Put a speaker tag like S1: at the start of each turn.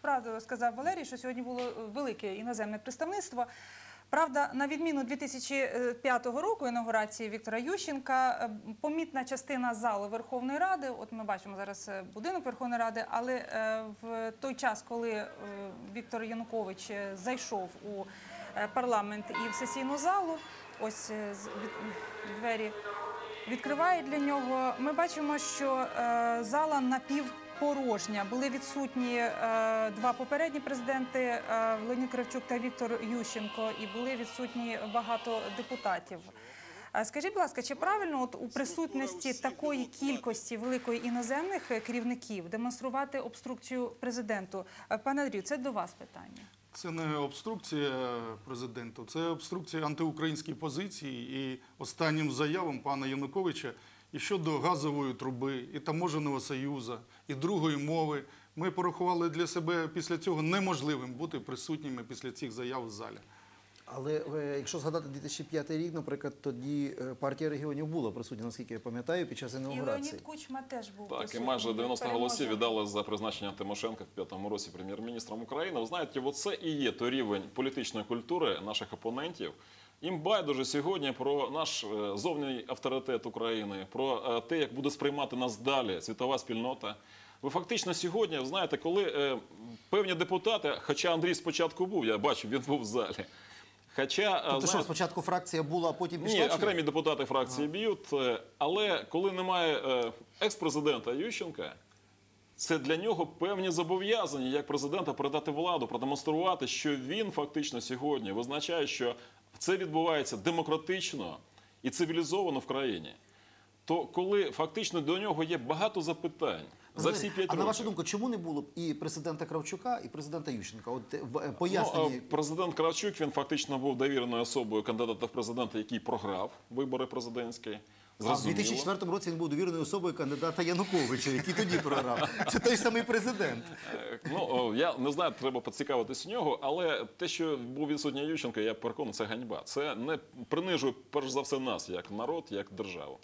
S1: правду сказав Валерій, що сьогодні було велике іноземне представництво. Правда, на відміну 2005 року інаугурації Віктора Ющенка, е, помітна частина залу Верховної Ради, от ми бачимо зараз е, будинок Верховної Ради, але е, в той час, коли Віктор Янукович зайшов у парламент і в сесійну залу, ось двері відкриває для нього. Ми бачимо, що зала напівпорожня. Були відсутні е, два попередні президенти е, Леонід Кравчук та Віктор Ющенко, і були відсутні багато депутатів. Е, Скажіть, будь ласка, чи правильно у присутності такої кількості великої іноземних е, керівників демонструвати обструкцію президенту? Пане Андрію, це до вас питання.
S2: Це не обструкція президенту, це обструкція антиукраїнської позиції і останнім заявам пана Януковича і щодо газової труби, і таможеного союзу, і другої мови. Ми порахували для себе після цього неможливим бути присутніми після цих заяв в залі.
S3: Але е, якщо згадати 2005 рік, наприклад, тоді е, партія регіонів була присутня, наскільки я пам'ятаю, під час
S1: І
S3: інаугурації.
S1: Леонід Кучма теж був
S4: Так, і майже
S1: Він
S4: 90 голосів віддали за призначення Тимошенка в п'ятому році прем'єр-міністром України. Ви знаєте, оце і є той рівень політичної культури наших опонентів. Їм байдуже сьогодні про наш е, зовній авторитет України, про е, те, як буде сприймати нас далі світова спільнота. Ви фактично сьогодні знаєте, коли е, певні депутати, хоча Андрій спочатку був, я бачу, він був в залі. Хоча,
S3: Тобто що, спочатку фракція була, а потім пішла?
S4: ні, окремі депутати фракції б'ють, е, але коли немає екс-президента Ющенка, це для нього певні зобов'язання як президента передати владу, продемонструвати, що він фактично сьогодні визначає, що це відбувається демократично і цивілізовано в країні. То коли фактично до нього є багато запитань за всі п'ять
S3: а
S4: років.
S3: на вашу думку, чому не було б і президента Кравчука, і президента Ющенка? От е, в е,
S4: Ну, е, президент Кравчук він фактично був довіреною особою кандидата в президенти, який програв вибори президентські.
S3: А в
S4: Зрозуміло.
S3: 2004 році він був довіреною особою кандидата Януковича, який тоді програв. Це той самий президент.
S4: Ну, я не знаю, треба поцікавитись у нього, але те, що був відсутній Ющенко, я переконаний, це ганьба. Це не принижує перш за все нас, як народ, як державу.